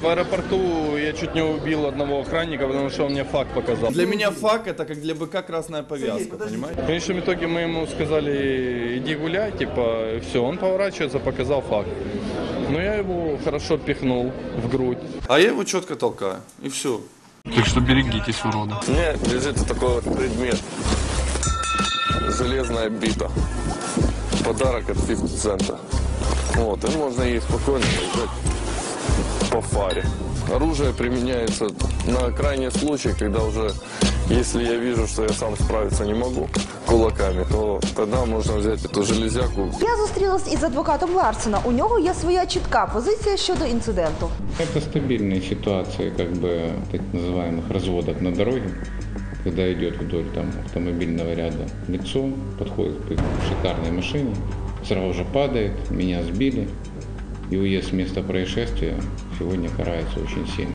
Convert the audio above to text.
В аэропорту я чуть не убил одного охранника, потому что он мне факт показал. Для меня фак это как для быка красная повязка, понимаете? В конечном итоге мы ему сказали, иди гуляй, типа, и все. Он поворачивается, показал факт. Но я его хорошо пихнул в грудь. А я его четко толкаю, и все. Так что берегитесь, урода. Мне лежит вот такой вот предмет. Железная бита. Подарок от 50 цента. Вот, и можно ей спокойно поиграть по фаре. Оружие применяется на крайний случай, когда уже, если я вижу, что я сам справиться не могу кулаками, то тогда можно взять эту железяку, Я зустрілась із адвокатом Ларсена. У нього є своя чітка позиція щодо інциденту. Это стабильные ситуации, как бы так называемых разводов на дороге, когда идет вдоль там автомобильного ряда лицо, подходит к шикарной машине, сразу же падает, меня сбили, И уезд с места происшествия сегодня карается очень сильно.